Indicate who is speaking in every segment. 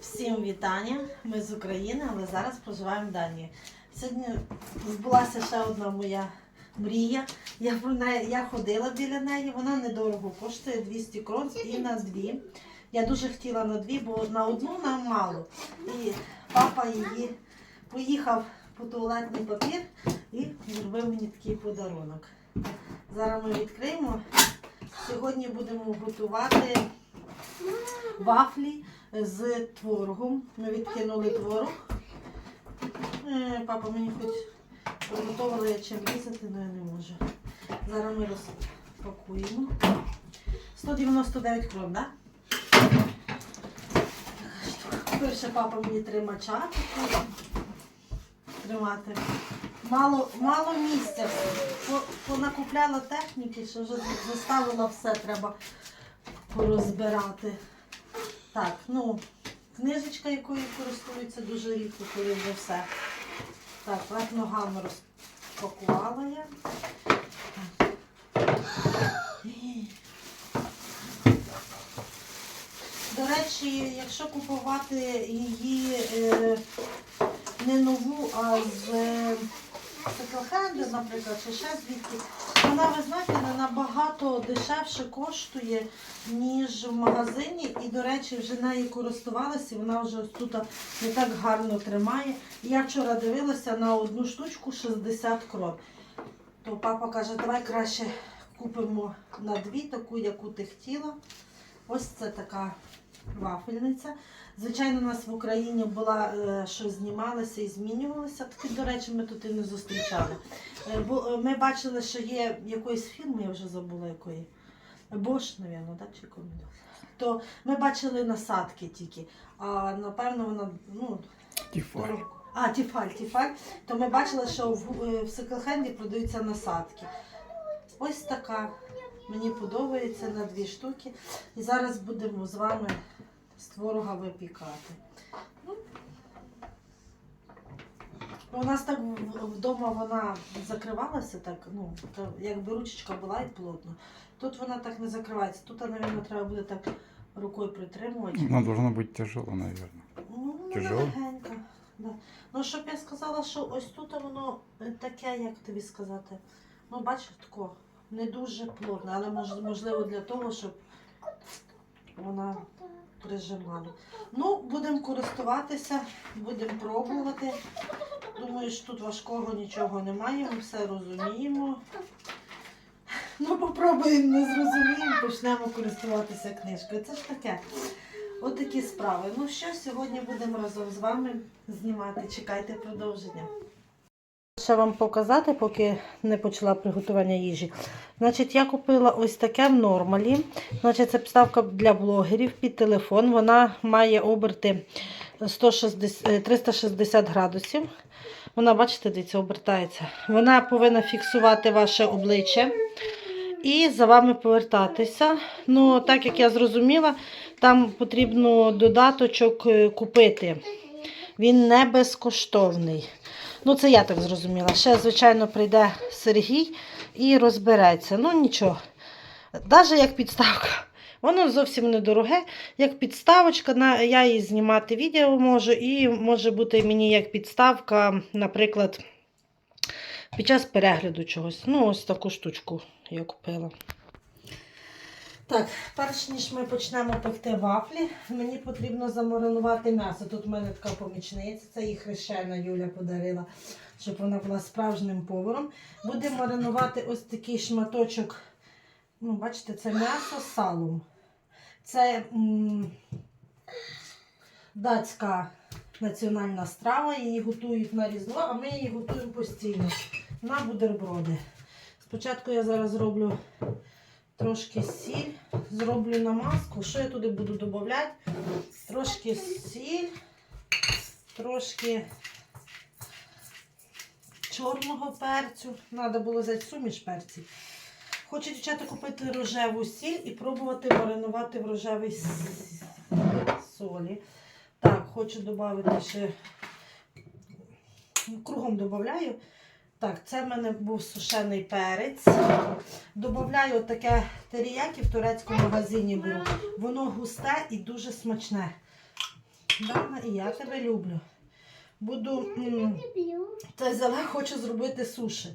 Speaker 1: Всім вітання! Ми з України, але зараз проживаємо в Данії. Сьогодні збулася ще одна моя мрія. Я про неї я ходила біля неї, вона недорого коштує 200 крон і на дві. Я дуже хотіла на дві, бо на одну нам мало. І папа її поїхав по туалетний папір і зробив мені такий подарунок. Зараз ми відкриємо. Сьогодні будемо готувати вафлі з творогом. Ми відкинули творог. Е, Папа мені хоч приготувала я чим різати, але я не можу. Зараз ми розпакуємо. 199 крон, так? Перше папа мені тримача такі тримати. Мало, мало місця. Понакупляла техніки, що вже заставила все, треба порозбирати. Так, ну, книжечка, якою користуються дуже рідко, коли вже все. Так, ледь ногами розпакувала я. До речі, якщо купувати її е, не нову, а з е, секонд-хенду, наприклад, чи ще звідки, вона, ви знаєте, набагато дешевше коштує, ніж в магазині. І, до речі, вже нею користувалася, вона вже тут не так гарно тримає. Я вчора дивилася на одну штучку 60 крон. То папа каже, давай краще купимо на дві, таку, яку ти хотіла. Ось це така вафельниця. Звичайно, у нас в Україні була, е, що знімалася і змінювалася. Такі, до речі, ми тут і не зустрічали. Е, Бо е, ми бачили, що є якоїсь фірми, я вже забула якої. Бош, мабуть, так, чи комусь. То ми бачили насадки тільки. А напевно вона, ну,
Speaker 2: Тіфаль.
Speaker 1: А, тіфаль, тіфаль. То ми бачили, що в, в секонд-хенді продаються насадки. Ось така. Мені подобається на дві штуки. І зараз будемо з вами з творога випікати. Ну, у нас так вдома вона закривалася, так, ну, та- якби ручечка була і плотно. Тут вона так не закривається. Тут, мабуть, треба буде так рукою притримувати.
Speaker 2: Она должна быть тяжелая, наверное.
Speaker 1: Ну, вона
Speaker 2: Тяжело?
Speaker 1: легенька. Да. Ну, щоб я сказала, що ось тут воно таке, як тобі сказати. Ну, бачиш, тако, не дуже плотне, але мож- можливо для того, щоб вона прижимала. Ну, будемо користуватися, будемо пробувати. Думаю, що тут важкого нічого немає, ми все розуміємо. Ну, попробуємо, не зрозуміємо, почнемо користуватися книжкою. Це ж таке. От справи. Ну що, сьогодні будемо разом з вами знімати. Чекайте продовження. Ще вам показати, поки не почала приготування їжі. Значить, я купила ось таке в нормалі. Значить, це підставка для блогерів під телефон. Вона має оберти 160, е, 360 градусів. Вона, бачите, дивіться, обертається. Вона повинна фіксувати ваше обличчя і за вами повертатися. Ну, так як я зрозуміла, там потрібно додаточок е, купити. Він не безкоштовний. Ну, це я так зрозуміла. Ще, звичайно, прийде Сергій і розбереться. Ну, нічого. Навіть як підставка. Воно зовсім недороге. Як підставочка, на- я її знімати відео можу, і може бути мені як підставка, наприклад, під час перегляду чогось. Ну, ось таку штучку я купила. Так, перш ніж ми почнемо пекти вафлі, мені потрібно замаринувати м'ясо. Тут в мене така помічниця, це її хрещена Юля подарила, щоб вона була справжнім поваром. Будемо маринувати ось такий шматочок. Ну, бачите, це м'ясо з салом. Це м, датська національна страва, її готують на різдво, а ми її готуємо постійно на бутерброди. Спочатку я зараз зроблю трошки сіль, зроблю намазку. Що я туди буду додавати? Трошки сіль, трошки чорного перцю. Треба було взяти суміш перців. Хочу дівчата купити рожеву сіль і пробувати маринувати в рожевій солі. Так, хочу додати ще кругом додаю. Так, це в мене був сушений перець. Добавляю таке теріякі в турецькому магазині беру. Воно густе і дуже смачне. Дана, і я тебе люблю. Буду.
Speaker 3: Люблю.
Speaker 1: Взяла, хочу зробити суші.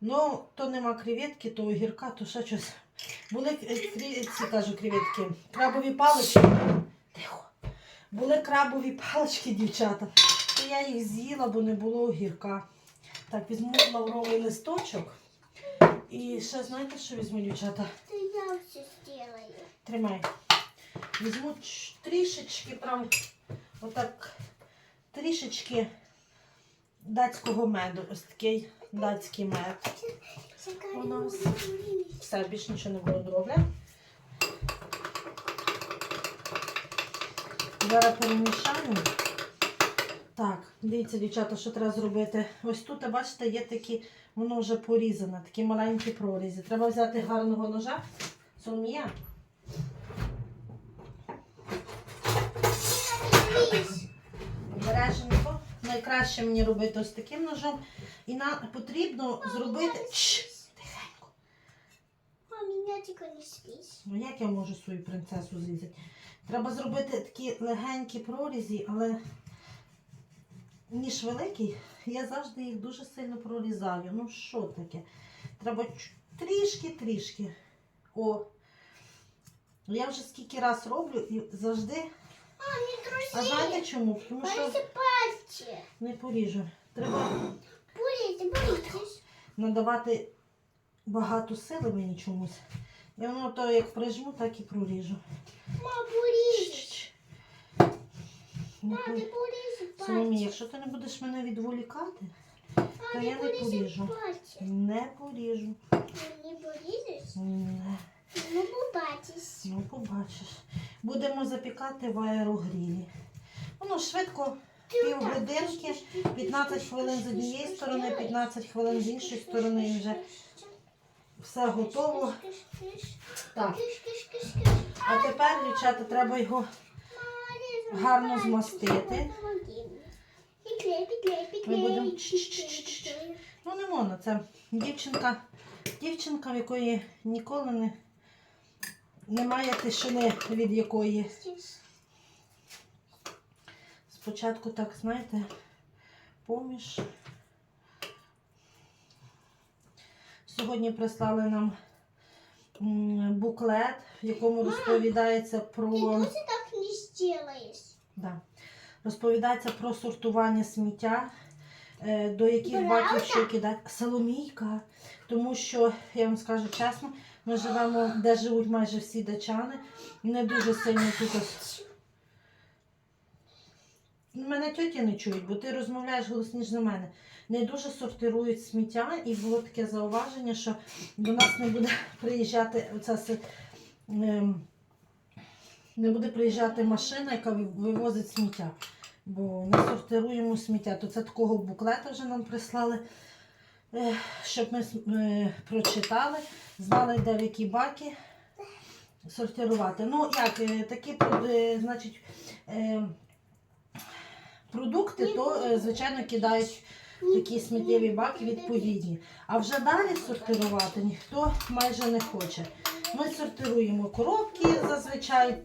Speaker 1: Ну, то нема креветки, то огірка, то ще щось. Були е, ці кажу креветки, крабові палички. Тихо. Були крабові палички, дівчата. То я їх з'їла, бо не було огірка. Так, візьму лавровий листочок. І ще знаєте, що візьму, дівчата?
Speaker 3: Ты я все сделаю.
Speaker 1: Тримай. Візьму трішечки, прям отак, трішечки датського меду. Ось такий датський мед. У нас. Все, більше нічого не було добре. Зараз перемішаємо. Так, дивіться, дівчата, що треба зробити. Ось тут, бачите, є такі, воно вже порізане, такі маленькі прорізі. Треба взяти гарного ножа. Соломія. Обережненько. Найкраще мені робити ось таким ножом. І нам потрібно зробити. Тихенько.
Speaker 3: А меня тільки не слізь.
Speaker 1: Ну як я можу свою принцесу зрізати? Треба зробити такі легенькі прорізі, але ніж великий, я завжди їх дуже сильно прорізаю. Ну що таке? Треба трішки-трішки. О. Я вже скільки раз роблю і завжди.
Speaker 3: А, не
Speaker 1: А знаєте чому? Тому що не поріжу. Треба надавати багато сили мені чомусь. І воно то як прижму, так і проріжу.
Speaker 3: Ма.
Speaker 1: Не
Speaker 3: Ма,
Speaker 1: пор-
Speaker 3: ти боліть
Speaker 1: Соломі, якщо ти не будеш мене відволікати, то я не поріжу. Не поріжу.
Speaker 3: Не болітесь?
Speaker 1: Не.
Speaker 3: Ну, побачись.
Speaker 1: Ну, побачиш. Будемо запікати в аерогрілі. Воно швидко, півгодинки, 15 хвилин з однієї сторони, 15 хвилин з іншої сторони і вже все готово. Так, а тепер, дівчата, треба його гарно змастити. Ми будемо. Ну, не можна, це дівчинка, дівчинка, в якої ніколи не, немає тишини, від якої спочатку так, знаєте, поміж. Сьогодні прислали нам буклет, в якому розповідається
Speaker 3: Ти
Speaker 1: про.
Speaker 3: дуже так не зробиш.
Speaker 1: Да. Розповідається про сортування сміття, е, до яких баків що кидати. Соломійка. Тому що, я вам скажу чесно, ми живемо, де живуть майже всі дачани. Не дуже сильно тут. ось- Мене тьоті не чують, бо ти розмовляєш голосніше за мене. Не дуже сортирують сміття, і було таке зауваження, що до нас не буде приїжджати оця си- ем, не буде приїжджати машина, яка вивозить сміття. Бо не сортируємо сміття. То це такого буклета вже нам прислали, е, щоб ми е, прочитали, знали, де в які баки сортирувати. Ну, як, е, такі значить, продукти, то, звичайно, кидають такі сміттєві баки відповідні. А вже далі сортирувати ніхто майже не хоче. Ми сортируємо коробки зазвичай,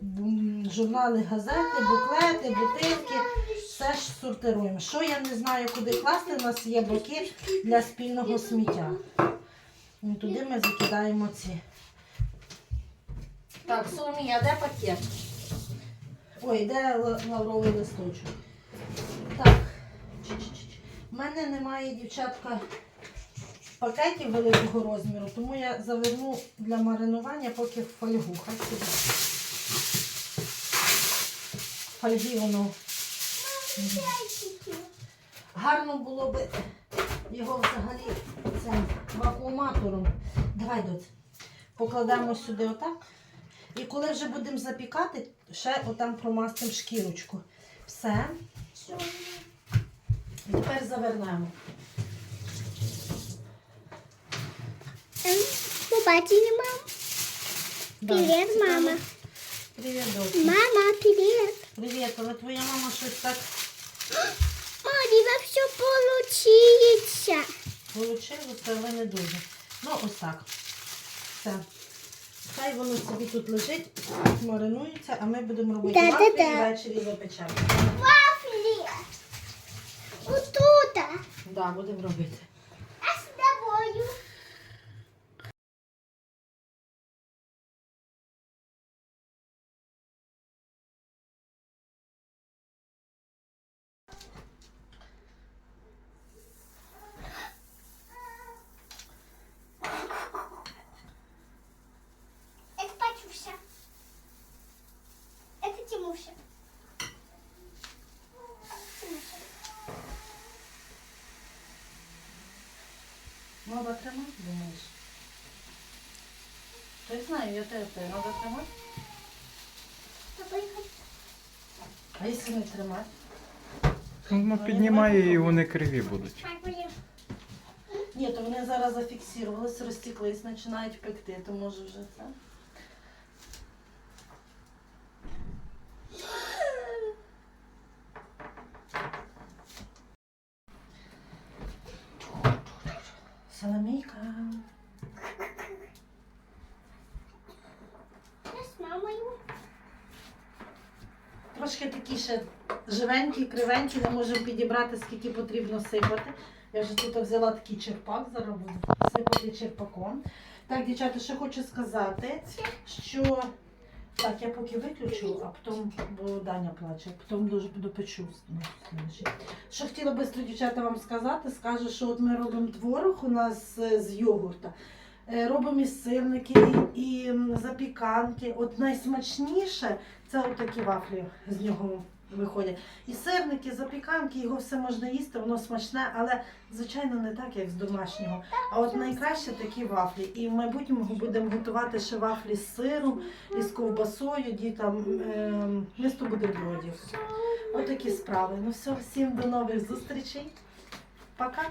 Speaker 1: журнали, газети, буклети, бутилки. Все ж сортируємо. Що я не знаю, куди класти, у нас є баки для спільного сміття. І туди ми закидаємо ці. Так, Соломія, де пакет? Ой, де ла- лавровий листочок? Так. У мене немає, дівчатка, пакетів великого розміру, тому я заверну для маринування поки в фольгу. Хай сюди. Фольги воно. Гарно було би його взагалі цим вакууматором. Давай, доць. Покладемо сюди отак. І коли вже будемо запікати, ще отам промастимо шкірочку. Все. Тепер завернемо.
Speaker 3: Побачили, мам?
Speaker 1: Да.
Speaker 3: Привіт, мама.
Speaker 1: Привіт, доць.
Speaker 3: Мама, привіт.
Speaker 1: Привіт, але твоя мама щось так
Speaker 3: тебя все получится.
Speaker 1: Получилося, але не дуже. Ну, ось так. Все. Хай воно собі тут лежить, маринується, а ми будемо робити
Speaker 3: Да-да-да.
Speaker 1: вафлі і ввечері запечемо.
Speaker 3: Вафли. Вот тут.
Speaker 1: Да, будемо робити. Треба тримати, думаєш? Я знаю, я тебе те, треба тримати. А якщо не тримати?
Speaker 2: Ну, піднімає і вони криві будуть.
Speaker 1: Ні, то вони зараз зафіксувалися, розтіклись, починають пекти, то може вже це. Соломійка.
Speaker 3: Я с мамой.
Speaker 1: Трошки такі ще живенькі, кривенькі, не можемо підібрати, скільки потрібно сипати. Я вже тут взяла такий черпак, зараз сипати черпаком. Так, дівчата, що хочу сказати, що так, я поки виключу, а потім, бо Даня плаче, потім дуже допечу. ну. Що хотіла швидко, дівчата, вам сказати, скажу, що от ми робимо творог у нас е, з йогурта. Е, Робимо і сирники, і запіканки. От найсмачніше це от такі вафлі з нього виходять. І сирники, запіканки, його все можна їсти, воно смачне, але звичайно не так, як з домашнього. А от найкраще такі вафлі. І в майбутньому будемо готувати ще вафлі з сиром і з ковбасою, дітям е, місто бутербродів. Отакі справи. Ну все, всім до нових зустрічей. Пока.